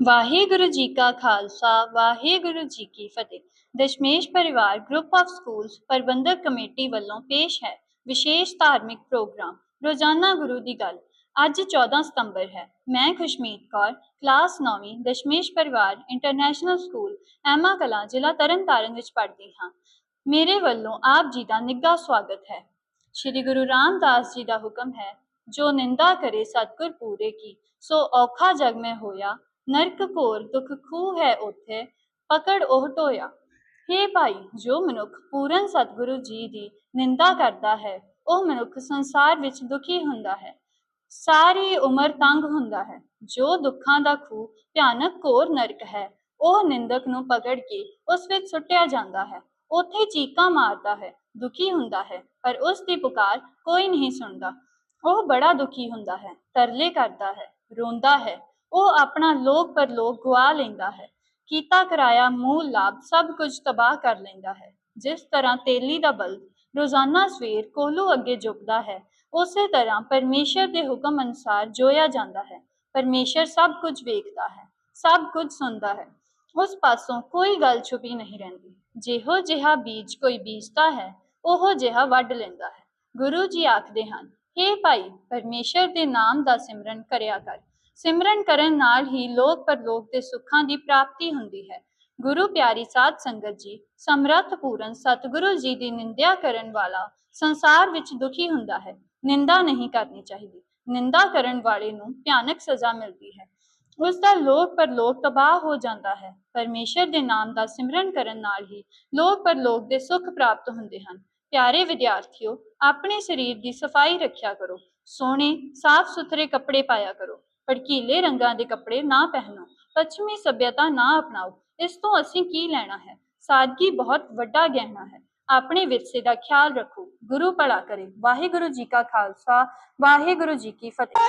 ਵਾਹਿਗੁਰੂ ਜੀ ਕਾ ਖਾਲਸਾ, ਵਾਹਿਗੁਰੂ ਜੀ ਕੀ ਫਤਿਹ। Dashmesh Parivar group of schools Parbandhak committee ਵੱਲੋਂ ਪੇਸ਼ ਹੈ ਵਿਸ਼ੇਸ਼ ਧਾਰਮਿਕ ਪ੍ਰੋਗਰਾਮ, ਰੋਜ਼ਾਨਾ ਗੁਰੂ ਦੀ ਗੱਲ। ਅੱਜ 14 ਸਤੰਬਰ ਹੈ। ਮੈਂ ਖੁਸ਼ਮੀਤ ਕੌਰ, ਕਲਾਸ 9ਵੀਂ Dashmesh Parivar international school Emma Kalan, ਜ਼ਿਲ੍ਹਾ ਤਰਨਤਾਰਨ ਵਿੱਚ ਪੜ੍ਹਦੀ ਹਾਂ। ਮੇਰੇ ਵੱਲੋਂ ਆਪ ਜੀ ਦਾ ਨਿੱਘਾ ਸਵਾਗਤ ਹੈ। ਸ਼੍ਰੀ ਗੁਰੂ ਰਾਮਦਾਸ ਜੀ ਦਾ ਹੁਕਮ ਹੈ, ਜੋ ਨਿੰਦਾ ਕਰੇ ਸਤਿਗੁਰ ਪੂਰੇ ਕੀ, ਸੋ ਔਖਾ ਜਗ ਮੈਂ ਹੋਇਆ ਨਰਕ ਘੋਰ ਦੁਖ ਖੂਹ ਹੈ ਉਥੇ, ਪਕੜ ਉਹ ਢੋਇਆ ਹੇ ਭਾਈ, ਜੋ ਮਨੁੱਖ ਪੂਰਨ ਸਤਿਗੁਰੂ ਜੀ ਦੀ ਨਿੰਦਾ ਕਰਦਾ ਹੈ, ਉਹ ਮਨੁੱਖ ਸੰਸਾਰ ਵਿੱਚ ਦੁਖੀ ਹੁੰਦਾ ਹੈ। ਸਾਰੀ ਉਮਰ ਤੰਗ ਹੁੰਦਾ ਹੈ। ਜੋ ਦੁੱਖਾਂ ਦਾ ਖੂਹ ਭਿਆਨਕ ਘੋਰ ਨਰਕ ਹੈ, ਉਹ ਨਿੰਦਕ ਨੂੰ ਪਕੜ ਕੇ ਉਸ ਵਿੱਚ ਸੁੱਟਿਆ ਜਾਂਦਾ ਹੈ। ਉੱਥੇ ਚੀਕਾਂ ਮਾਰਦਾ ਹੈ, ਦੁਖੀ ਹੁੰਦਾ ਹੈ, ਪਰ ਉਸ ਦੀ ਪੁਕਾਰ ਕੋਈ ਨਹੀਂ ਸੁਣਦਾ। ਉਹ ਬੜਾ ਦੁਖੀ ਹੁੰਦਾ ਹੈ, ਤਰਲੇ ਕਰਦਾ ਹੈ, ਰੋਂਦਾ ਹੈ ਉਹ ਆਪਣਾ ਲੋਕ ਪਰਲੋਕ ਗਵਾ ਲੈਂਦਾ ਹੈ। ਕੀਤਾ ਕਰਾਇਆ ਮੂਲ ਲਾਭ ਸਭ ਕੁਝ ਤਬਾਹ ਕਰ ਲੈਂਦਾ ਹੈ। ਜਿਸ ਤਰ੍ਹਾਂ ਤੇਲੀ ਦਾ ਬਲਦ ਰੋਜ਼ਾਨਾ ਸਵੇਰ ਕੋਲੂ ਅੱਗੇ ਝੁਕਦਾ ਹੈ, ਉਸੇ ਤਰ੍ਹਾਂ ਪਰਮੇਸ਼ਰ ਦੇ ਹੁਕਮ ਅਨੁਸਾਰ ਜੋਇਆ ਜਾਂਦਾ ਹੈ। ਪਰਮੇਸ਼ਰ ਸਭ ਕੁਝ ਵੇਖਦਾ ਹੈ, ਸਭ ਕੁਝ ਸੁਣਦਾ ਹੈ। ਉਸ ਪਾਸੋਂ ਕੋਈ ਗੱਲ ਛੁਪੀ ਨਹੀਂ ਰਹਿੰਦੀ। ਜਿਹੋ ਜਿਹਾ ਬੀਜ ਕੋਈ ਬੀਜਦਾ ਹੈ, ਉਹੋ ਜਿਹਾ ਵੱਢ ਲੈਂਦਾ ਹੈ। ਗੁਰੂ ਜੀ ਆਖਦੇ ਹਨ, ਹੇ ਭਾਈ, ਪਰਮੇਸ਼ਰ ਦੇ ਨਾਮ ਦਾ ਸਿਮਰਨ ਕਰਿਆ ਕਰ। ਸਿਮਰਨ ਕਰਨ ਨਾਲ ਹੀ ਲੋਕ ਪਰਲੋਕ ਦੇ ਸੁੱਖਾਂ ਦੀ ਪ੍ਰਾਪਤੀ ਹੁੰਦੀ ਹੈ। ਗੁਰੂ ਪਿਆਰੀ ਸਾਧ ਸੰਗਤ ਜੀ ਸਮਰੱਥ ਪੂਰਨ ਸਤਿਗੁਰੂ ਜੀ ਦੀ ਨਿੰਦਿਆ ਕਰਨ ਵਾਲਾ ਸੰਸਾਰ ਵਿੱਚ ਦੁਖੀ ਹੁੰਦਾ ਹੈ। ਨਿੰਦਾ ਨਹੀਂ ਕਰਨੀ ਚਾਹੀਦੀ। ਨਿੰਦਾ ਕਰਨ ਵਾਲੇ ਨੂੰ ਭਿਆਨਕ ਸਜ਼ਾ ਮਿਲਦੀ ਹੈ। ਉਸ ਦਾ ਲੋਕ ਪਰਲੋਕ ਤਬਾਹ ਹੋ ਜਾਂਦਾ ਹੈ। ਪਰਮੇਸ਼ਰ ਦੇ ਨਾਮ ਦਾ ਸਿਮਰਨ ਕਰਨ ਨਾਲ ਹੀ ਲੋਕ ਪਰਲੋਕ ਦੇ ਸੁੱਖ ਪ੍ਰਾਪਤ ਹੁੰਦੇ ਹਨ। ਪਿਆਰੇ ਵਿਦਿਆਰਥੀਓ, ਆਪਣੇ ਸਰੀਰ ਦੀ ਸਫ਼ਾਈ ਰੱਖਿਆ ਕਰੋ। ਸੋਹਣੇ ਸਾਫ਼ ਸੁਥਰੇ ਕੱਪੜੇ ਪਾਇਆ ਕਰੋ। ਭੜਕੀਲੇ ਰੰਗਾਂ ਦੇ ਕੱਪੜੇ ਨਾ ਪਹਿਨੋ, ਪੱਛਮੀ ਸਭਿਅਤਾ ਨਾ ਅਪਣਾਓ। ਇਸ ਤੋਂ ਅਸੀਂ ਕੀ ਲੈਣਾ ਹੈ? ਸਾਦਗੀ ਬਹੁਤ ਵੱਡਾ ਗਹਿਣਾ ਹੈ। ਆਪਣੇ ਵਿਰਸੇ ਦਾ ਖਿਆਲ ਰੱਖੋ, ਗੁਰੂ ਭਲਾ ਕਰੇ। ਵਾਹਿਗੁਰੂ ਜੀ ਕਾ ਖਾਲਸਾ, ਵਾਹਿਗੁਰੂ ਜੀ ਕੀ ਫਤਿਹ।